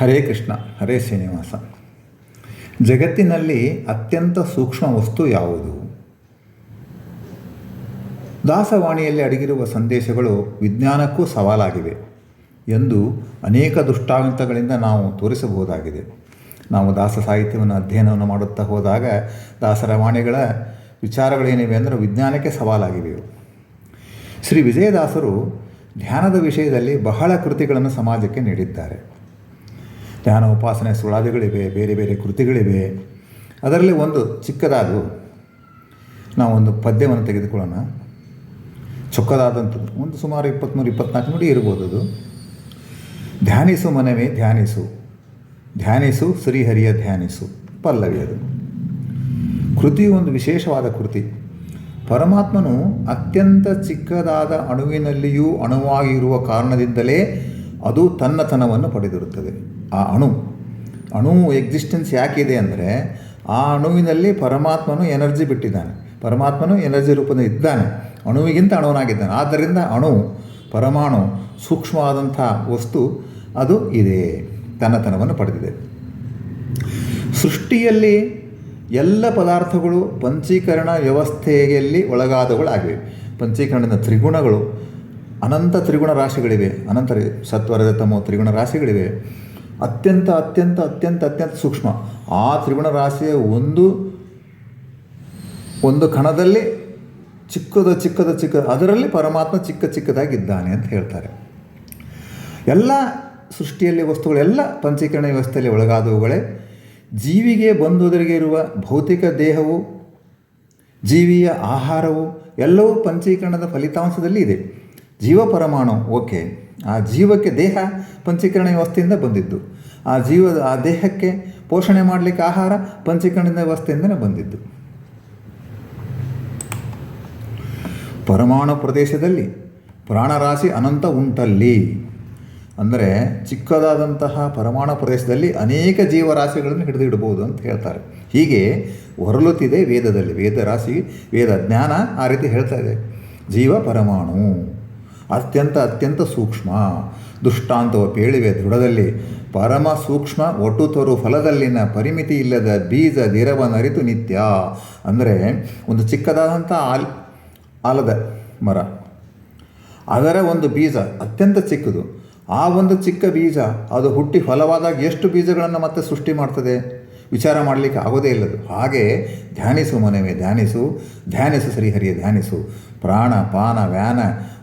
ಹರೇ ಕೃಷ್ಣ, ಹರೇ ಶ್ರೀನಿವಾಸ. ಜಗತ್ತಿನಲ್ಲಿ ಅತ್ಯಂತ ಸೂಕ್ಷ್ಮ ವಸ್ತು ಯಾವುದು? ದಾಸವಾಣಿಯಲ್ಲಿ ಅಡಗಿರುವ ಸಂದೇಶಗಳು ವಿಜ್ಞಾನಕ್ಕೂ ಸವಾಲಾಗಿವೆ ಎಂದು ಅನೇಕ ದೃಷ್ಟಾಂತಗಳಿಂದ ನಾವು ತೋರಿಸಬಹುದಾಗಿದೆ. ನಾವು ದಾಸ ಸಾಹಿತ್ಯವನ್ನು, ಅಧ್ಯಯನವನ್ನು ಮಾಡುತ್ತಾ ಹೋದಾಗ ದಾಸರ ವಾಣಿಗಳ ವಿಚಾರಗಳೇನಿವೆ ಅಂದರೆ ವಿಜ್ಞಾನಕ್ಕೆ ಸವಾಲಾಗಿವೆ ಶ್ರೀ ವಿಜಯದಾಸರು ಧ್ಯಾನದ ವಿಷಯದಲ್ಲಿ ಬಹಳ ಕೃತಿಗಳನ್ನು ಸಮಾಜಕ್ಕೆ ನೀಡಿದ್ದಾರೆ. ಧ್ಯಾನ ಉಪಾಸನೆ ಸುಳಾದಿಗಳಿವೆ, ಬೇರೆ ಬೇರೆ ಕೃತಿಗಳಿವೆ. ಅದರಲ್ಲಿ ಒಂದು ಚಿಕ್ಕದಾದು ನಾವೊಂದು ಪದ್ಯವನ್ನು ತೆಗೆದುಕೊಳ್ಳೋಣ. ಚೊಕ್ಕದಾದಂಥದ್ದು. ಒಂದು ಸುಮಾರು ಇಪ್ಪತ್ತ್ಮೂರು ಇಪ್ಪತ್ನಾಲ್ಕು ನುಡಿ ಇರ್ಬೋದು ಅದು. ಧ್ಯಾನಿಸು ಮನವೇ ಧ್ಯಾನಿಸು. ಧ್ಯಾನಿಸು ಶ್ರೀಹರಿಯ ಧ್ಯಾನಿಸು. ಪಲ್ಲವಿ ಅದು. ಕೃತಿಯು ಒಂದು ವಿಶೇಷವಾದ ಕೃತಿ. ಪರಮಾತ್ಮನು ಅತ್ಯಂತ ಚಿಕ್ಕದಾದ ಅಣುವಿನಲ್ಲಿಯೂ ಅಣುವಾಗಿರುವ ಕಾರಣದಿಂದಲೇ ಅದು ತನ್ನತನವನ್ನು ಪಡೆದಿರುತ್ತದೆ. ಆ ಅಣು ಅಣು ಎಕ್ಸಿಸ್ಟೆನ್ಸ್ ಯಾಕಿದೆ ಅಂದರೆ ಆ ಅಣುವಿನಲ್ಲಿ ಪರಮಾತ್ಮನು ಎನರ್ಜಿ ಬಿಟ್ಟಿದ್ದಾನೆ. ಪರಮಾತ್ಮನು ಎನರ್ಜಿ ರೂಪದಲ್ಲಿ ಇದ್ದಾನೆ. ಅಣುವಿಗಿಂತ ಅಣುವನಾಗಿದ್ದಾನೆ. ಆದ್ದರಿಂದ ಅಣು, ಪರಮಾಣು, ಸೂಕ್ಷ್ಮವಾದಂಥ ವಸ್ತು ಅದು ಇದೆ. ತನ್ನತನವನ್ನು ಪಡೆದಿದೆ. ಸೃಷ್ಟಿಯಲ್ಲಿ ಎಲ್ಲ ಪದಾರ್ಥಗಳು ಪಂಚೀಕರಣ ವ್ಯವಸ್ಥೆಯಲ್ಲಿ ಒಳಗಾದವುಗಳಾಗಿವೆ. ಪಂಚೀಕರಣದ ತ್ರಿಗುಣಗಳು ಅನಂತ ತ್ರಿಗುಣ ರಾಶಿಗಳಿವೆ. ಅನಂತ ರಿ- ಸತ್ವರದ ತಮೋ ತ್ರಿಗುಣ ರಾಶಿಗಳಿವೆ. ಅತ್ಯಂತ ಅತ್ಯಂತ ಅತ್ಯಂತ ಅತ್ಯಂತ ಸೂಕ್ಷ್ಮ. ಆ ತ್ರಿಗುಣ ರಾಶಿಯ ಒಂದು ಒಂದು ಕಣದಲ್ಲಿ ಚಿಕ್ಕದ ಚಿಕ್ಕದ, ಚಿಕ್ಕ, ಅದರಲ್ಲಿ ಪರಮಾತ್ಮ ಚಿಕ್ಕ, ಚಿಕ್ಕದಾಗಿದ್ದಾನೆ ಅಂತ ಹೇಳ್ತಾರೆ. ಎಲ್ಲ ಸೃಷ್ಟಿಯಲ್ಲಿ ವಸ್ತುಗಳೆಲ್ಲ ಪಂಚೀಕರಣ ವ್ಯವಸ್ಥೆಯಲ್ಲಿ ಒಳಗಾದವುಗಳೇ, ಜೀವಿಗೆ ಬಂದುದರಿಗೆ ಇರುವ ಭೌತಿಕ ದೇಹವು, ಜೀವಿಯ ಆಹಾರವು, ಎಲ್ಲವೂ ಪಂಚೀಕರಣದ ಫಲಿತಾಂಶದಲ್ಲಿ ಇದೆ. ಜೀವ ಪರಮಾಣು, ಓಕೆ. ಆ ಜೀವಕ್ಕೆ ದೇಹ ಪಂಚೀಕರಣ ವ್ಯವಸ್ಥೆಯಿಂದ ಬಂದಿದ್ದು. ಆ ಜೀವ, ಆ ದೇಹಕ್ಕೆ ಪೋಷಣೆ ಮಾಡಲಿಕ್ಕೆ ಆಹಾರ ಪಂಚೀಕರಣದ ವ್ಯವಸ್ಥೆಯಿಂದಲೇ ಬಂದಿದ್ದು. ಪರಮಾಣು ಪ್ರದೇಶದಲ್ಲಿ ಪ್ರಾಣರಾಶಿ ಅನಂತ ಉಂಟಲ್ಲಿ. ಅಂದರೆ ಚಿಕ್ಕದಾದಂತಹ ಪರಮಾಣು ಪ್ರದೇಶದಲ್ಲಿ ಅನೇಕ ಜೀವರಾಶಿಗಳನ್ನು ಹಿಡಿದು ಇಡಬಹುದು ಅಂತ ಹೇಳ್ತಾರೆ. ಹೀಗೆ ಹೊರಲುತ್ತಿದೆ ವೇದದಲ್ಲಿ. ವೇದ ರಾಶಿ ವೇದ ಜ್ಞಾನ ಆ ರೀತಿ ಹೇಳ್ತಾ ಇದೆ. ಜೀವ ಪರಮಾಣು. ಅತ್ಯಂತ ಅತ್ಯಂತ ಸೂಕ್ಷ್ಮ. ದುಷ್ಟಾಂತವ ಪೇಳಿವೆ ದೃಢದಲ್ಲಿ. ಪರಮ ಸೂಕ್ಷ್ಮ ಒಟ್ಟು ತರು ಫಲದಲ್ಲಿನ ಪರಿಮಿತಿ ಇಲ್ಲದ ಬೀಜ ದಿರವನರಿತು ನಿತ್ಯ. ಅಂದರೆ ಒಂದು ಚಿಕ್ಕದಾದಂಥ ಆಲ್, ಆಲದ ಮರ. ಅದರ ಒಂದು ಬೀಜ ಅತ್ಯಂತ ಚಿಕ್ಕದು. ಆ ಒಂದು ಚಿಕ್ಕ ಬೀಜ ಅದು ಹುಟ್ಟಿ ಫಲವಾದಾಗ ಎಷ್ಟು ಬೀಜಗಳನ್ನು ಮತ್ತೆ ಸೃಷ್ಟಿ ಮಾಡ್ತದೆ? ವಿಚಾರ ಮಾಡಲಿಕ್ಕೆ ಆಗೋದೇ ಇಲ್ಲದು. ಹಾಗೆ ಧ್ಯಾನಿಸು ಮನವೇ, ಧ್ಯಾನಿಸು. ಧ್ಯಾನಿಸು ಶ್ರೀಹರಿಯ, ಧ್ಯಾನಿಸು. ಪ್ರಾಣ, ಪಾನ, ವ್ಯಾನ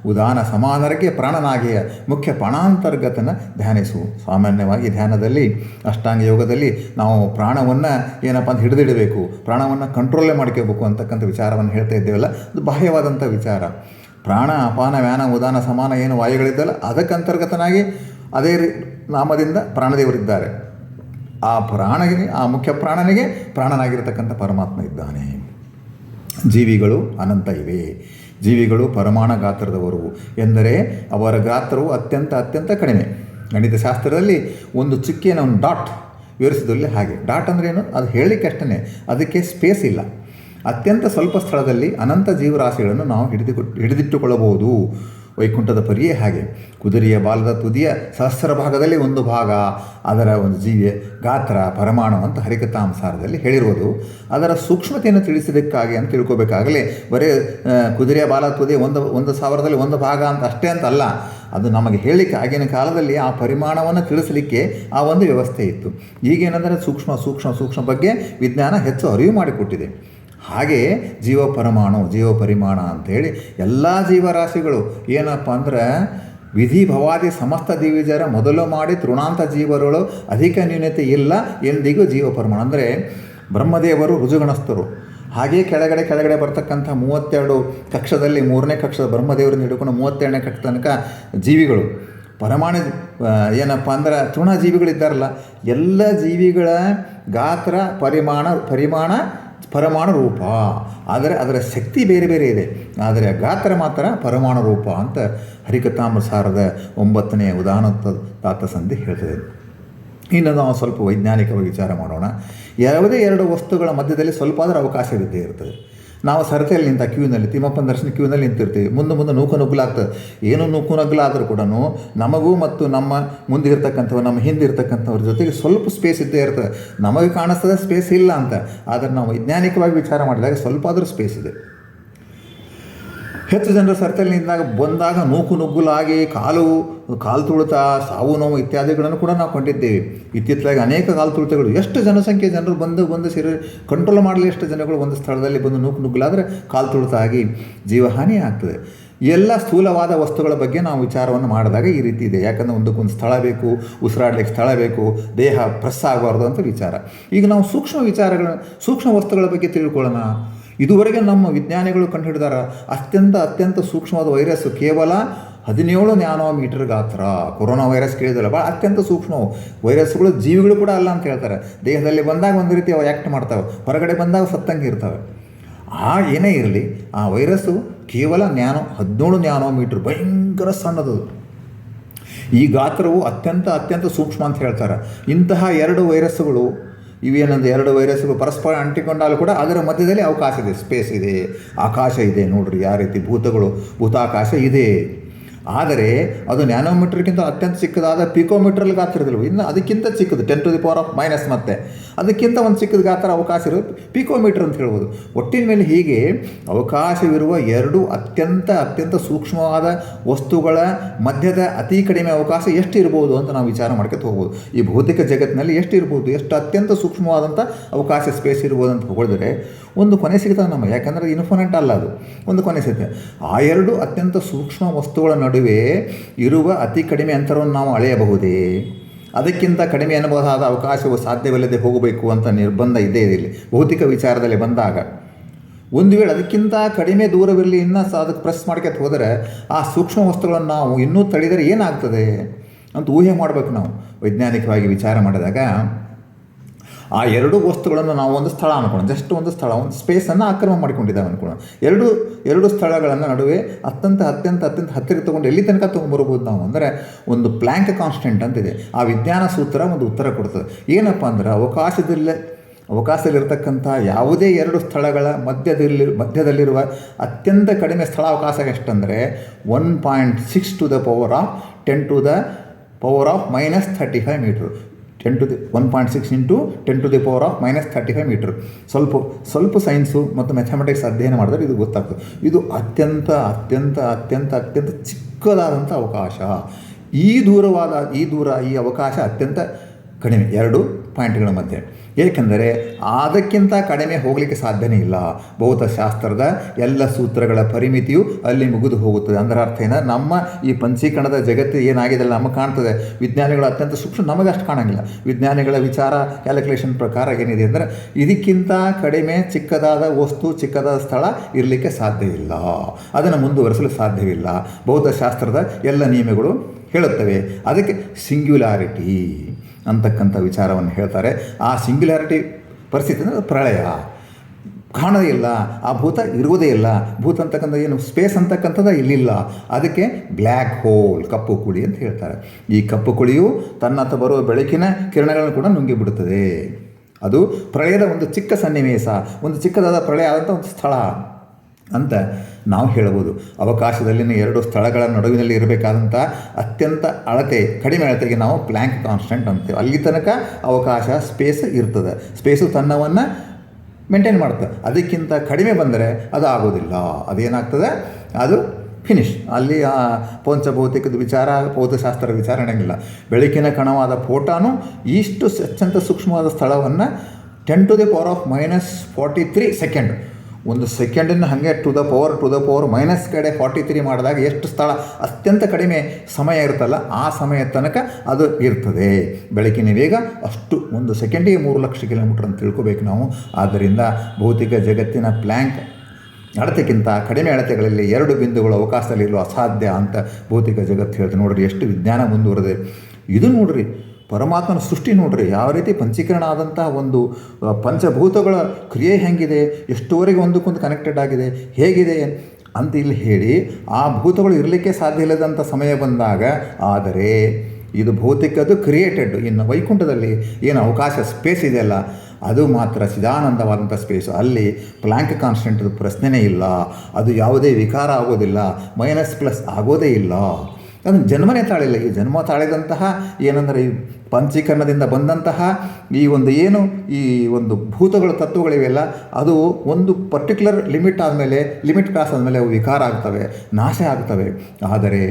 ಉದಾನ ಸಮಾನರಿಗೆ ಪ್ರಾಣನಾಗಿಯ ಮುಖ್ಯ ಪ್ರಾಣಾಂತರ್ಗತನ ಧ್ಯಾನಿಸು. ಸಾಮಾನ್ಯವಾಗಿ ಧ್ಯಾನದಲ್ಲಿ, ಅಷ್ಟಾಂಗ ಯೋಗದಲ್ಲಿ ನಾವು ಪ್ರಾಣವನ್ನು ಏನಪ್ಪ ಅಂತ ಹಿಡಿದಿಡಬೇಕು, ಪ್ರಾಣವನ್ನು ಕಂಟ್ರೋಲೇ ಮಾಡ್ಕೋಬೇಕು ಅಂತಕ್ಕಂಥ ವಿಚಾರವನ್ನು ಹೇಳ್ತಾ ಇದ್ದೇವಲ್ಲ, ಅದು ಬಾಹ್ಯವಾದಂಥ ವಿಚಾರ. ಪ್ರಾಣ, ಅಪಾನ, ವ್ಯಾನ, ಉದಾನ, ಸಮಾನ ಏನು ವಾಯುಗಳಿದ್ದಲ್ಲ ಅದಕ್ಕೆ ಅಂತರ್ಗತನಾಗಿ ಅದೇ ರೀ ನಾಮದಿಂದ ಪ್ರಾಣದೇವರಿದ್ದಾರೆ. ಆ ಪ್ರಾಣಗೆ ಆ ಮುಖ್ಯ ಪ್ರಾಣನಿಗೆ ಪ್ರಾಣನಾಗಿರ್ತಕ್ಕಂಥ ಪರಮಾತ್ಮ ಇದ್ದಾನೆ. ಜೀವಿಗಳು ಅನಂತ ಇವೆ. ಜೀವಿಗಳು ಪರಮಾಣ ಗಾತ್ರದವರು ಎಂದರೆ ಅವರ ಗಾತ್ರವು ಅತ್ಯಂತ ಅತ್ಯಂತ ಕಡಿಮೆ. ಗಣಿತ ಶಾಸ್ತ್ರದಲ್ಲಿ ಒಂದು ಚುಕ್ಕಿನ ಒಂದು ಡಾಟ್ ವಿವರಿಸಿದಲ್ಲಿ ಹಾಗೆ. ಡಾಟ್ ಅಂದ್ರೆ ಏನು? ಅದು ಹೇಳಲಿಕ್ಕೆ ಅಷ್ಟೇ ಅದಕ್ಕೆ ಸ್ಪೇಸ್ ಇಲ್ಲ. ಅತ್ಯಂತ ಸ್ವಲ್ಪ ಸ್ಥಳದಲ್ಲಿ ಅನಂತ ಜೀವರಾಶಿಗಳನ್ನು ನಾವು ಹಿಡಿದು ಹಿಡಿದಿಟ್ಟುಕೊಳ್ಳಬಹುದು. ವೈಕುಂಠದ ಪರಿಯೇ ಹಾಗೆ. ಕುದುರೆಯ ಬಾಲದ ತುದಿಯ ಸಹಸ್ರ ಭಾಗದಲ್ಲಿ ಒಂದು ಭಾಗ. ಅದರ ಒಂದು ಜೀವಿಯ ಗಾತ್ರ, ಪರಮಾಣು ಅಂತ ಹರಿಕಥಾಂಸಾರದಲ್ಲಿ ಹೇಳಿರುವುದು. ಅದರ ಸೂಕ್ಷ್ಮತೆಯನ್ನು ತಿಳಿಸಿದಕ್ಕಾಗಿ ಅಂತ ತಿಳ್ಕೋಬೇಕಾಗಲೇ. ಬರೀ ಕುದುರೆಯ ಬಾಲದ ತುದಿ ಒಂದು ಒಂದು ಸಾವಿರದಲ್ಲಿ ಒಂದು ಭಾಗ ಅಂತ ಅಷ್ಟೇ ಅಂತ ಅಲ್ಲ. ಅದು ನಮಗೆ ಹೇಳಲಿಕ್ಕೆ ಆಗಿನ ಕಾಲದಲ್ಲಿ ಆ ಪರಿಮಾಣವನ್ನು ತಿಳಿಸಲಿಕ್ಕೆ ಆ ಒಂದು ವ್ಯವಸ್ಥೆ ಇತ್ತು. ಈಗೇನೆಂದರೆ ಸೂಕ್ಷ್ಮ ಸೂಕ್ಷ್ಮ ಸೂಕ್ಷ್ಮ ಬಗ್ಗೆ ವಿಜ್ಞಾನ ಹೆಚ್ಚು ಅರಿವು ಮಾಡಿಕೊಟ್ಟಿದೆ. ಹಾಗೆ ಜೀವ ಪರಮಾಣು, ಜೀವ ಪರಿಮಾಣ ಅಂಥೇಳಿ ಎಲ್ಲ ಜೀವರಾಶಿಗಳು ಏನಪ್ಪ ಅಂದ್ರೆ ವಿಧಿ ಭವಾದಿ ಸಮಸ್ತ ದಿವಿಜರ ಮೊದಲು ಮಾಡಿ ತೃಣಾಂತ ಜೀವರುಗಳು ಅಧಿಕ ನ್ಯೂನತೆ ಇಲ್ಲ, ಎಂದಿಗೂ ಜೀವ ಪರಮಾಣು. ಅಂದರೆ ಬ್ರಹ್ಮದೇವರು ರುಜುಗಣಸ್ಥರು ಹಾಗೆ ಕೆಳಗಡೆ ಕೆಳಗಡೆ ಬರ್ತಕ್ಕಂಥ ಮೂವತ್ತೆರಡು ಕಕ್ಷದಲ್ಲಿ ಮೂರನೇ ಕಕ್ಷದ ಬ್ರಹ್ಮದೇವರಿಂದ ಹಿಡ್ಕೊಂಡು ಮೂವತ್ತೆರಡನೇ ಕಕ್ಷ ತನಕ ಜೀವಿಗಳು. ಪರಮಾಣು ಏನಪ್ಪ ಅಂದ್ರೆ ತೃಣಜೀವಿಗಳಿದ್ದಾರಲ್ಲ ಎಲ್ಲ ಜೀವಿಗಳ ಗಾತ್ರ, ಪರಿಮಾಣ ಪರಿಮಾಣ ಪರಮಾಣು ರೂಪ. ಆದರೆ ಅದರ ಶಕ್ತಿ ಬೇರೆ ಬೇರೆ ಇದೆ. ಆದರೆ ಗಾತ್ರ ಮಾತ್ರ ಪರಮಾಣು ರೂಪ ಅಂತ ಹರಿಕಥಾಮಸಾರದ ಒಂಬತ್ತನೇ ಉದಾಹರಣ ತಾತ ಸಂಧಿ ಹೇಳ್ತದೆ. ಇನ್ನು ನಾವು ಸ್ವಲ್ಪ ವೈಜ್ಞಾನಿಕವಾಗಿ ವಿಚಾರ ಮಾಡೋಣ. ಯಾವುದೇ ಎರಡು ವಸ್ತುಗಳ ಮಧ್ಯದಲ್ಲಿ ಸ್ವಲ್ಪ ಆದರೂ ಅವಕಾಶವಿದ್ದೇ ಇರ್ತದೆ. ನಾವು ಸರತೆಯಲ್ಲಿ ನಿಂತ ಕ್ಯೂನಲ್ಲಿ, ತಿಮ್ಮಪ್ಪನ ದರ್ಶನ ಕ್ಯೂನಲ್ಲಿ ನಿಂತಿರ್ತೀವಿ. ಮುಂದೆ ಮುಂದೆ ನೂಕು ನುಗ್ಗಲಾಗ್ತದೆ ಏನು ನೂಕು ನುಗ್ಗಲಾದರೂ ಕೂಡ ನಮಗೂ ಮತ್ತು ನಮ್ಮ ಮುಂದೆ ಇರ್ತಕ್ಕಂಥವ್ರು, ನಮ್ಮ ಹಿಂದೆ ಇರ್ತಕ್ಕಂಥವ್ರ ಜೊತೆಗೆ ಸ್ವಲ್ಪ ಸ್ಪೇಸ್ ಇದ್ದೇ ಇರ್ತದೆ. ನಮಗೆ ಕಾಣಿಸ್ತದೆ ಸ್ಪೇಸ್ ಇಲ್ಲ ಅಂತ. ಆದರೆ ನಾವು ವೈಜ್ಞಾನಿಕವಾಗಿ ವಿಚಾರ ಮಾಡಿದಾಗ ಸ್ವಲ್ಪ ಆದರೂ ಸ್ಪೇಸ್ ಇದೆ. ಹೆಚ್ಚು ಜನರು ಸರ್ಕಲ್ ನಿಂತಾಗ ಬಂದಾಗ ನೂಕು ನುಗ್ಗುಲಾಗಿ ಕಾಲು ಕಾಲು ತುಳಿತ, ಸಾವು ನೋವು ಇತ್ಯಾದಿಗಳನ್ನು ಕೂಡ ನಾವು ಕಂಡಿದ್ದೇವೆ. ಇತ್ತಿತ್ತಲಾಗಿ ಅನೇಕ ಕಾಲು ತುಳಿತಗಳು. ಎಷ್ಟು ಜನಸಂಖ್ಯೆ ಜನರು ಬಂದು ಬಂದು ಸೇರಿ ಕಂಟ್ರೋಲ್ ಮಾಡಲಿ ಎಷ್ಟು ಜನಗಳು ಒಂದು ಸ್ಥಳದಲ್ಲಿ ಬಂದು ನೂಕು ನುಗ್ಗುಲಾದರೆ ಕಾಲು ತುಳಿತ ಆಗಿ ಜೀವಹಾನಿ ಆಗ್ತದೆ. ಎಲ್ಲ ಸ್ಥೂಲವಾದ ವಸ್ತುಗಳ ಬಗ್ಗೆ ನಾವು ವಿಚಾರವನ್ನು ಮಾಡಿದಾಗ ಈ ರೀತಿ ಇದೆ. ಯಾಕಂದರೆ ಒಂದಕ್ಕೊಂದು ಸ್ಥಳ ಬೇಕು, ಉಸಿರಾಡ್ಲಿಕ್ಕೆ ಸ್ಥಳ ಬೇಕು, ದೇಹ ಪ್ರೆಸ್ ಆಗಬಾರ್ದು ಅಂತ ವಿಚಾರ. ಈಗ ನಾವು ಸೂಕ್ಷ್ಮ ವಿಚಾರಗಳ, ಸೂಕ್ಷ್ಮ ವಸ್ತುಗಳ ಬಗ್ಗೆ ತಿಳ್ಕೊಳ್ಳೋಣ. ಇದುವರೆಗೆ ನಮ್ಮ ವಿಜ್ಞಾನಿಗಳು ಕಂಡುಹಿಡಿದಾರ ಅತ್ಯಂತ ಅತ್ಯಂತ ಸೂಕ್ಷ್ಮವಾದ ವೈರಸ್ ಕೇವಲ ಹದಿನೇಳು ನ್ಯಾನೋಮೀಟರ್ ಗಾತ್ರ. ಕೊರೋನಾ ವೈರಸ್ ಕೇಳಿದಲ್ಲ ಭಾಳ ಅತ್ಯಂತ ಸೂಕ್ಷ್ಮ ವೈರಸ್ಗಳು ಜೀವಿಗಳು ಕೂಡ ಅಲ್ಲ ಅಂತ ಹೇಳ್ತಾರೆ. ದೇಹದಲ್ಲಿ ಬಂದಾಗ ಒಂದು ರೀತಿ ಅವು ಆ್ಯಕ್ಟ್ ಮಾಡ್ತಾವೆ, ಹೊರಗಡೆ ಬಂದಾಗ ಸತ್ತಂಗೆ ಇರ್ತವೆ. ಆ ಏನೇ ಇರಲಿ, ಆ ವೈರಸ್ಸು ಕೇವಲ ನ್ಯಾನೋ, ಹದಿನೇಳು ನ್ಯಾನೋಮೀಟ್ರ್, ಭಯಂಕರ ಸಣ್ಣದು. ಈ ಗಾತ್ರವು ಅತ್ಯಂತ ಅತ್ಯಂತ ಸೂಕ್ಷ್ಮ ಅಂತ ಹೇಳ್ತಾರೆ. ಇಂತಹ ಎರಡು ವೈರಸ್ಸುಗಳು ಇವೇನಂದು ಎರಡು ವೈರಸ್ಗಳು ಪರಸ್ಪರ ಅಂಟಿಕೊಂಡಾಗ ಕೂಡ ಅದರ ಮಧ್ಯದಲ್ಲಿ ಅವಕಾಶ ಇದೆ ಸ್ಪೇಸ್ ಇದೆ, ಆಕಾಶ ಇದೆ. ನೋಡ್ರಿ ಯಾವ ರೀತಿ ಭೂತಗಳು, ಭೂತಾಕಾಶ ಇದೆ. ಆದರೆ ಅದು ನ್ಯಾನೋಮೀಟರ್ಗಿಂತ ಅತ್ಯಂತ ಚಿಕ್ಕದಾದ ಪಿಕೋಮೀಟ್ರಲ್ಲಿ ಗಾತ್ರ ಇರಲಿಲ್ಲ ಇನ್ನು ಅದಕ್ಕಿಂತ ಚಿಕ್ಕದು ten to the power of minus ಮತ್ತೆ. ಅದಕ್ಕಿಂತ ಒಂದು ಚಿಕ್ಕದ ಗಾತ್ರ ಅವಕಾಶ ಇರೋದು ಪಿಕೋಮೀಟ್ರ್ ಅಂತ ಹೇಳ್ಬೋದು. ಒಟ್ಟಿನ ಮೇಲೆ ಹೀಗೆ ಅವಕಾಶವಿರುವ ಎರಡು ಅತ್ಯಂತ ಅತ್ಯಂತ ಸೂಕ್ಷ್ಮವಾದ ವಸ್ತುಗಳ ಮಧ್ಯದ ಅತಿ ಕಡಿಮೆ ಅವಕಾಶ ಎಷ್ಟು ಇರ್ಬೋದು ಅಂತ ನಾವು ವಿಚಾರ ಮಾಡ್ಕೊತ ಹೋಗ್ಬೋದು. ಈ ಭೌತಿಕ ಜಗತ್ತಿನಲ್ಲಿ ಎಷ್ಟು ಇರ್ಬೋದು ಎಷ್ಟು ಅತ್ಯಂತ ಸೂಕ್ಷ್ಮವಾದಂಥ ಅವಕಾಶ ಸ್ಪೇಸ್ ಇರ್ಬೋದು ಅಂತ ಹೋಳಿದ್ರೆ ಒಂದು ಕೊನೆ ಸಿಗ್ತದೆ ನಮಗೆ ಯಾಕಂದರೆ ಇನ್ಫೋನೆಂಟ್ ಅಲ್ಲ ಅದು. ಒಂದು ಕೊನೆ ಸಿಗ್ತದೆ. ಆ ಎರಡು ಅತ್ಯಂತ ಸೂಕ್ಷ್ಮ ವಸ್ತುಗಳ ನಡುವೆ ಇರುವ ಅತಿ ಕಡಿಮೆ ಅಂತರವನ್ನು ನಾವು ಅಳೆಯಬಹುದೇ? ಅದಕ್ಕಿಂತ ಕಡಿಮೆ ಎನ್ನಬಹುದಾದ ಅವಕಾಶವು ಸಾಧ್ಯವಿಲ್ಲದೆ ಹೋಗಬೇಕು ಅಂತ ನಿರ್ಬಂಧ ಇದೇ ಇಲ್ಲಿ, ಭೌತಿಕ ವಿಚಾರದಲ್ಲಿ ಬಂದಾಗ. ಒಂದು ವೇಳೆ ಅದಕ್ಕಿಂತ ಕಡಿಮೆ ದೂರವಿರಲಿ, ಇನ್ನೂ ಸಹ ಅದಕ್ಕೆ ಪ್ರೆಸ್ ಮಾಡ್ಕೊತ ಹೋದರೆ ಆ ಸೂಕ್ಷ್ಮ ವಸ್ತುಗಳನ್ನು ನಾವು ಇನ್ನೂ ತಳಿದರೆ ಏನಾಗ್ತದೆ? ಅಂತ ಊಹೆ ಮಾಡಬೇಕು ನಾವು. ವೈಜ್ಞಾನಿಕವಾಗಿ ವಿಚಾರ ಮಾಡಿದಾಗ ಆ ಎರಡು ವಸ್ತುಗಳನ್ನು ನಾವು ಒಂದು ಸ್ಥಳ ಅನ್ಕೊಳ್ಳೋಣ. ಜಸ್ಟ್ ಒಂದು ಸ್ಥಳ, ಒಂದು ಸ್ಪೇಸನ್ನು ಆಕ್ರಮಣ ಮಾಡಿಕೊಂಡಿದ್ದಾವೆ ಅನ್ಕೊಳ್ಳೋಣ. ಎರಡು ಎರಡು ಸ್ಥಳಗಳನ್ನು ನಡುವೆ ಅತ್ಯಂತ ಅತ್ಯಂತ ಅತ್ಯಂತ ಹತ್ತಿರ ತಗೊಂಡು ಎಲ್ಲಿ ತನಕ ತೊಗೊಂಡ್ಬರ್ಬೋದು ನಾವು? ಅಂದರೆ ಒಂದು ಪ್ಲ್ಯಾಂಕ್ ಕಾನ್ಸ್ಟೆಂಟ್ ಅಂತಿದೆ ಆ ವಿಜ್ಞಾನ ಸೂತ್ರ ಒಂದು ಉತ್ತರ ಕೊಡ್ತದೆ. ಏನಪ್ಪ ಅಂದ್ರೆ ಅವಕಾಶದಲ್ಲೇ, ಅವಕಾಶದಲ್ಲಿರ್ತಕ್ಕಂಥ ಯಾವುದೇ ಎರಡು ಸ್ಥಳಗಳ ಮಧ್ಯದಲ್ಲಿ, ಮಧ್ಯದಲ್ಲಿರುವ ಅತ್ಯಂತ ಕಡಿಮೆ ಸ್ಥಳಾವಕಾಶ ಎಷ್ಟಂದರೆ one point six to the power of ten to the power of minus thirty five metre ten to the one point six into ten to the power of minus thirty five metre ಸ್ವಲ್ಪ ಸ್ವಲ್ಪ science ಮತ್ತು mathematics ಅಧ್ಯಯನ ಮಾಡಿದ್ರೆ ಇದು ಗೊತ್ತಾಗ್ತದೆ. ಇದು ಅತ್ಯಂತ ಅತ್ಯಂತ ಅತ್ಯಂತ ಅತ್ಯಂತ ಚಿಕ್ಕದಾದಂಥ ಅವಕಾಶ. ಈ ದೂರವಾದ, ಈ ದೂರ, ಈ ಅವಕಾಶ ಅತ್ಯಂತ ಕಡಿಮೆ. ಎರಡು ಪಾಯಿಂಟ್ಗಳ ಮಧ್ಯೆ. ಏಕೆಂದರೆ ಅದಕ್ಕಿಂತ ಕಡಿಮೆ ಹೋಗಲಿಕ್ಕೆ ಸಾಧ್ಯನೇ ಇಲ್ಲ. ಭೌತಶಾಸ್ತ್ರದ ಎಲ್ಲ ಸೂತ್ರಗಳ ಪರಿಮಿತಿಯು ಅಲ್ಲಿ ಮುಗಿದು ಹೋಗುತ್ತದೆ. ಅದರ ಅರ್ಥ ಏನ? ನಮ್ಮ ಈ ಪಂಚೀಕರಣದ ಜಗತ್ತು ಏನಾಗಿದೆ ಅಲ್ಲ ನಮಗೆ ಕಾಣ್ತದೆ. ವಿಜ್ಞಾನಿಗಳು ಅತ್ಯಂತ ಸೂಕ್ಷ್ಮ, ನಮಗೆ ಅಷ್ಟು ಕಾಣಂಗಿಲ್ಲ. ವಿಜ್ಞಾನಿಗಳ ವಿಚಾರ ಕ್ಯಾಲ್ಕುಲೇಷನ್ ಪ್ರಕಾರ ಏನಿದೆ ಅಂದರೆ ಇದಕ್ಕಿಂತ ಕಡಿಮೆ ಚಿಕ್ಕದಾದ ವಸ್ತು, ಚಿಕ್ಕದಾದ ಸ್ಥಳ ಇರಲಿಕ್ಕೆ ಸಾಧ್ಯ ಇಲ್ಲ. ಅದನ್ನು ಮುಂದುವರಿಸಲು ಸಾಧ್ಯವಿಲ್ಲ. ಭೌತಶಾಸ್ತ್ರದ ಎಲ್ಲ ನಿಯಮಗಳು ಹೇಳುತ್ತವೆ. ಅದಕ್ಕೆ ಸಿಂಗ್ಯುಲಾರಿಟಿ ಅಂತಕ್ಕಂಥ ವಿಚಾರವನ್ನು ಹೇಳ್ತಾರೆ. ಆ ಸಿಂಗ್ಯುಲಾರಿಟಿ ಪರಿಸ್ಥಿತಿ ಅಂದರೆ ಪ್ರಳಯ. ಕಾಣೋದೇ ಇಲ್ಲ, ಆ ಭೂತ ಇರುವುದೇ ಇಲ್ಲ. ಭೂತ ಅಂತಕ್ಕಂಥ ಏನು ಸ್ಪೇಸ್ ಅಂತಕ್ಕಂಥದ್ದು ಇಲ್ಲಿಲ್ಲ. ಅದಕ್ಕೆ ಬ್ಲ್ಯಾಕ್ ಹೋಲ್ ಕಪ್ಪು ಕುಳಿ ಅಂತ ಹೇಳ್ತಾರೆ. ಈ ಕಪ್ಪು ಕುಳಿಯು ತನ್ನತ್ತ ಬರುವ ಬೆಳಕಿನ ಕಿರಣಗಳನ್ನು ಕೂಡ ನುಂಗಿ ಬಿಡುತ್ತದೆ. ಅದು ಪ್ರಳಯದ ಒಂದು ಚಿಕ್ಕ ಸನ್ನಿವೇಶ, ಒಂದು ಚಿಕ್ಕದಾದ ಪ್ರಳಯ ಆದಂಥ ಒಂದು ಸ್ಥಳ. ಅಂತ ನಾವು ಹೇಳಬಹುದು. ಅವಕಾಶದಲ್ಲಿನ ಎರಡು ಸ್ಥಳಗಳ ನಡುವಿನಲ್ಲಿ ಇರಬೇಕಾದಂಥ ಅತ್ಯಂತ ಅಳತೆ, ಕಡಿಮೆ ಅಳತೆಗೆ ನಾವು ಪ್ಲ್ಯಾಂಕ್ ಕಾನ್ಸ್ಟೆಂಟ್ ಅಂತೇವೆ. ಅಲ್ಲಿ ತನಕ ಅವಕಾಶ ಸ್ಪೇಸ್ ಇರ್ತದೆ. ಸ್ಪೇಸು ತನ್ನವನ್ನು ಮೇಂಟೈನ್ ಮಾಡ್ತದೆ ಅದಕ್ಕಿಂತ ಕಡಿಮೆ ಬಂದರೆ ಅದು ಆಗೋದಿಲ್ಲ. ಅದೇನಾಗ್ತದೆ? ಅದು ಫಿನಿಶ್ ಅಲ್ಲಿ ಆ ಪಂಚಭೌತಿಕದ ವಿಚಾರ, ಭೌತಶಾಸ್ತ್ರದ ವಿಚಾರ ನಡೆಯಂಗಿಲ್ಲ ಬೆಳಕಿನ ಕಣವಾದ ಫೋಟಾನು ಇಷ್ಟು ಅತ್ಯಂತ ಸೂಕ್ಷ್ಮವಾದ ಸ್ಥಳವನ್ನು ten to the power of minus forty three second ಒಂದು ಸೆಕೆಂಡನ್ನು ಹಾಗೆ to the power, to the power, minus ಕಡೆ ಫಾರ್ಟಿ ತ್ರೀ ಮಾಡಿದಾಗ ಎಷ್ಟು ಸ್ಥಳ? ಅತ್ಯಂತ ಕಡಿಮೆ ಸಮಯ ಇರುತ್ತಲ್ಲ, ಆ ಸಮಯ ತನಕ ಅದು ಇರ್ತದೆ. ಬೆಳಕಿನ ವೇಗ ಅಷ್ಟು ಒಂದು ಸೆಕೆಂಡಿಗೆ ಮೂರು ಲಕ್ಷ ಕಿಲೋಮೀಟರ್ ಅಂತ ತಿಳ್ಕೊಬೇಕು ನಾವು. ಆದ್ದರಿಂದ ಭೌತಿಕ ಜಗತ್ತಿನ ಪ್ಲ್ಯಾಂಕ್ ಅಳತೆಗಿಂತ ಕಡಿಮೆ ಅಳತೆಗಳಲ್ಲಿ ಎರಡು ಬಿಂದುಗಳು ಅವಕಾಶದಲ್ಲಿರುವ ಅಸಾಧ್ಯ ಅಂತ ಭೌತಿಕ ಜಗತ್ತು ಹೇಳ್ತಾರೆ ನೋಡ್ರಿ, ಎಷ್ಟು ವಿಜ್ಞಾನ ಮುಂದುವರೆದೆ ಇದು ನೋಡ್ರಿ ಪರಮಾತ್ಮನ ಸೃಷ್ಟಿ ನೋಡ್ರಿ, ಯಾವ ರೀತಿ ಪಂಚೀಕರಣ ಆದಂತಹ ಒಂದು ಪಂಚಭೂತಗಳ ಕ್ರಿಯೆ ಹೆಂಗಿದೆ, ಎಷ್ಟುವರೆಗೆ ಒಂದಕ್ಕೊಂದು ಕನೆಕ್ಟೆಡ್ ಆಗಿದೆ, ಹೇಗಿದೆ ಅಂತ ಇಲ್ಲಿ ಹೇಳಿ, ಆ ಭೂತಗಳು ಇರಲಿಕ್ಕೆ ಸಾಧ್ಯ ಇಲ್ಲದಂಥ ಸಮಯ ಬಂದಾಗ, ಆದರೆ ಇದು ಭೌತಿಕದ್ದು ಕ್ರಿಯೇಟೆಡ್ ಇನ್ನು ವೈಕುಂಠದಲ್ಲಿ ಏನು ಅವಕಾಶ ಸ್ಪೇಸ್ ಇದೆಯಲ್ಲ ಅದು ಮಾತ್ರ ಚಿದಾನಂದವಾದಂಥ ಸ್ಪೇಸ್ ಅಲ್ಲಿ ಪ್ಲ್ಯಾಂಕ್ ಕಾನ್ಸ್ಟೆಂಟ್ ಪ್ರಶ್ನೆನೇ ಇಲ್ಲ, ಅದು ಯಾವುದೇ ವಿಕಾರ ಆಗೋದಿಲ್ಲ ಮೈನಸ್ ಪ್ಲಸ್ ಆಗೋದೇ ಇಲ್ಲ. ಅದನ್ನು ಜನ್ಮನೇ ತಾಳಿಲ್ಲ. ಈ ಜನ್ಮ ತಾಳಿದಂತಹ ಏನಂದರೆ ಈ ಪಂಚೀಕರಣದಿಂದ ಬಂದಂತಹ ಈ ಒಂದು ಏನು ಈ ಒಂದು ಭೂತಗಳ ತತ್ವಗಳಿವೆಲ್ಲ ಅದು ಒಂದು ಪರ್ಟಿಕ್ಯುಲರ್ ಲಿಮಿಟ್ ಆದಮೇಲೆ ಲಿಮಿಟ್ ಕ್ರಾಸ್ ಆದಮೇಲೆ ಅವು ವಿಕಾರ ಆಗ್ತವೆ, ನಾಶ ಆಗ್ತವೆ. ಆದರೆ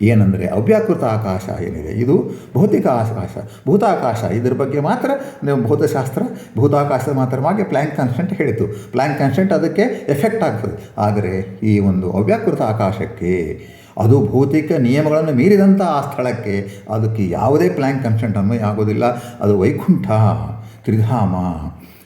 ಏನಂದರೆ ಅವ್ಯಾಕೃತ ಆಕಾಶ ಏನಿದೆ? ಇದು ಭೌತಿಕ ಆಕಾಶ. ಭೂತಾಕಾಶ. ಇದ್ರ ಬಗ್ಗೆ ಮಾತ್ರ ನೀವು ಭೌತಶಾಸ್ತ್ರ ಭೂತಾಕಾಶದ ಮಾಡಿ ಪ್ಲ್ಯಾಂಕ್ ಕಾನ್ಸ್ಟೆಂಟ್ ಹೇಳಿತು ಪ್ಲ್ಯಾಂಕ್ ಕಾನ್ಸ್ಟೆಂಟ್ ಅದಕ್ಕೆ ಎಫೆಕ್ಟ್ ಆಗ್ತದೆ. ಆದರೆ ಈ ಒಂದು ಅವ್ಯಾಕೃತ ಆಕಾಶಕ್ಕೆ ಅದು ಭೌತಿಕ ನಿಯಮಗಳನ್ನು ಮೀರಿದಂಥ ಆ ಸ್ಥಳಕ್ಕೆ ಅದಕ್ಕೆ ಯಾವುದೇ ಪ್ಲ್ಯಾಂಕ್ ಕನ್ಸೆಂಟ್ ಅನ್ವಯ ಆಗೋದಿಲ್ಲ. ಅದು ವೈಕುಂಠ ತ್ರಿಧಾಮ.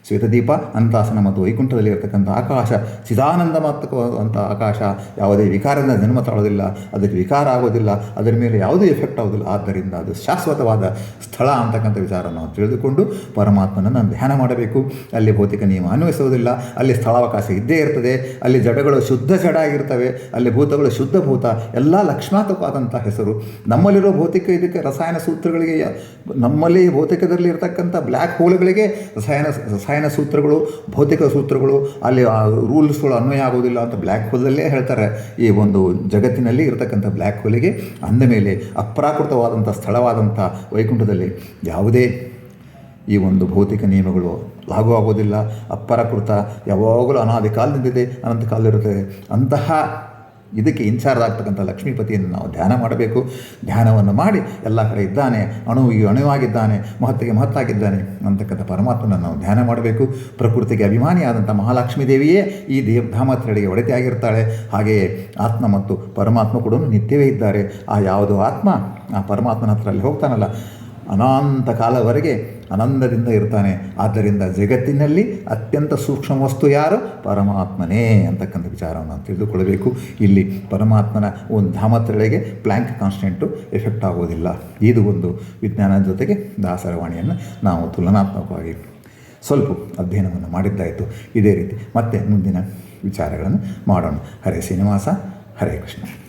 ಶ್ವೇತದೀಪ, ಅಂತಾಸನ ಮತ್ತು ವೈಕುಂಠದಲ್ಲಿ ಇರತಕ್ಕಂಥ ಆಕಾಶ ಚಿದಾನಂದಮಾತ್ಮಕವಾದಂಥ ಆಕಾಶ, ಯಾವುದೇ ವಿಕಾರದಿಂದ ಜನ್ಮ ತಾಳೋದಿಲ್ಲ, ಅದಕ್ಕೆ ವಿಕಾರ ಆಗೋದಿಲ್ಲ, ಅದರ ಮೇಲೆ ಯಾವುದೇ ಎಫೆಕ್ಟ್ ಆಗೋದಿಲ್ಲ. ಆದ್ದರಿಂದ ಅದು ಶಾಶ್ವತವಾದ ಸ್ಥಳ ಅಂತಕ್ಕಂಥ ವಿಚಾರ ನಾವು ತಿಳಿದುಕೊಂಡು ಪರಮಾತ್ಮನನ್ನು ಧ್ಯಾನ ಮಾಡಬೇಕು. ಅಲ್ಲಿ ಭೌತಿಕ ನಿಯಮ ಅನ್ವಯಿಸುವುದಿಲ್ಲ ಅಲ್ಲಿ ಸ್ಥಳಾವಕಾಶ ಇದ್ದೇ ಇರ್ತದೆ, ಅಲ್ಲಿ ಜಡಗಳು ಶುದ್ಧ ಜಡ ಆಗಿರ್ತವೆ ಅಲ್ಲಿ ಭೂತಗಳು ಶುದ್ಧ ಭೂತ, ಎಲ್ಲ ಲಕ್ಷಣಾತ್ಮಕವಾದಂಥ ಹೆಸರು. ನಮ್ಮಲ್ಲಿರೋ ಭೌತಿಕ ಇದಕ್ಕೆ ರಸಾಯನ ಸೂತ್ರಗಳಿಗೆ, ನಮ್ಮಲ್ಲಿ ಭೌತಿಕದಲ್ಲಿ ಇರತಕ್ಕಂಥ ಬ್ಲ್ಯಾಕ್ ಹೋಲ್ಗಳಿಗೆ ರಸಾಯನ ರಸಾಯನ ಸೂತ್ರಗಳು, ಭೌತಿಕ ಸೂತ್ರಗಳು, ಅಲ್ಲಿ ರೂಲ್ಸ್ಗಳು ಅನ್ವಯ ಆಗೋದಿಲ್ಲ ಅಂತ ಬ್ಲ್ಯಾಕ್ ಹೋಲಲ್ಲೇ ಹೇಳ್ತಾರೆ. ಈ ಒಂದು ಜಗತ್ತಿನಲ್ಲಿ ಇರತಕ್ಕಂಥ ಬ್ಲ್ಯಾಕ್ ಹೋಲಿಗೆ ಅಂದ ಮೇಲೆ ಅಪ್ರಾಕೃತವಾದಂಥ ಸ್ಥಳವಾದಂಥ ವೈಕುಂಠದಲ್ಲಿ ಯಾವುದೇ ಈ ಒಂದು ಭೌತಿಕ ನಿಯಮಗಳು ಲಾಗೂ ಆಗೋದಿಲ್ಲ ಅಪ್ರಾಕೃತ ಯಾವಾಗಲೂ ಅನಾದಿ ಕಾಲದಿಂದಿದೆ ಅನಂತ ಕಾಲದಿರುತ್ತದೆ ಅಂತಹ ಇದಕ್ಕೆ ಇನ್ಚಾರ್ಜ್ ಆಗ್ತಕ್ಕಂಥ ಲಕ್ಷ್ಮೀಪತಿಯನ್ನು ನಾವು ಧ್ಯಾನ ಮಾಡಬೇಕು. ಧ್ಯಾನವನ್ನು ಮಾಡಿ ಎಲ್ಲ ಕಡೆ ಇದ್ದಾನೆ ಅಣುವಿಗೆ ಅಣುವಾಗಿದ್ದಾನೆ ಮಹತ್ತಿಗೆ ಮಹತ್ತಾಗಿದ್ದಾನೆ ಅಂತಕ್ಕಂಥ ಪರಮಾತ್ಮನ ನಾವು ಧ್ಯಾನ ಮಾಡಬೇಕು. ಪ್ರಕೃತಿಗೆ ಅಭಿಮಾನಿಯಾದಂಥ ಮಹಾಲಕ್ಷ್ಮೀ ದೇವಿಯೇ ಈ ದೇವಧಾಮಾತ್ರೆಡೆಗೆ ಒಡೆತೆಯಾಗಿರ್ತಾಳೆ. ಹಾಗೆಯೇ ಆತ್ಮ ಮತ್ತು ಪರಮಾತ್ಮ ಕೂಡ ನಿತ್ಯವೇ ಇದ್ದಾರೆ. ಆ ಯಾವುದೋ ಆತ್ಮ ಆ ಪರಮಾತ್ಮನ ಹತ್ರ ಅಲ್ಲಿ ಹೋಗ್ತಾನಲ್ಲ. ಅನಂತ ಕಾಲವರೆಗೆ ಆನಂದದಿಂದ ಇರ್ತಾನೆ. ಆದ್ದರಿಂದ ಜಗತ್ತಿನಲ್ಲಿ ಅತ್ಯಂತ ಸೂಕ್ಷ್ಮ ವಸ್ತು ಯಾರು? ಪರಮಾತ್ಮನೇ ಅಂತಕ್ಕಂಥ ವಿಚಾರವನ್ನು ತಿಳಿದುಕೊಳ್ಳಬೇಕು. ಇಲ್ಲಿ ಪರಮಾತ್ಮನ ಒಂದು ಧಾಮತ್ರಳಿಗೆ ಪ್ಲ್ಯಾಂಕ್ ಕಾನ್ಸ್ಟೆಂಟು ಎಫೆಕ್ಟ್ ಆಗೋದಿಲ್ಲ. ಇದು ಒಂದು ವಿಜ್ಞಾನದ ಜೊತೆಗೆ ದಾಸರವಾಣಿಯನ್ನು ನಾವು ತುಲನಾತ್ಮಕವಾಗಿ ಸ್ವಲ್ಪ ಅಧ್ಯಯನವನ್ನು ಮಾಡಿದ್ದಾಯಿತು. ಇದೇ ರೀತಿ ಮತ್ತೆ ಮುಂದಿನ ವಿಚಾರಗಳನ್ನು ಮಾಡೋಣ. ಹರೇ ಶ್ರೀನಿವಾಸ, ಹರೇ ಕೃಷ್ಣ.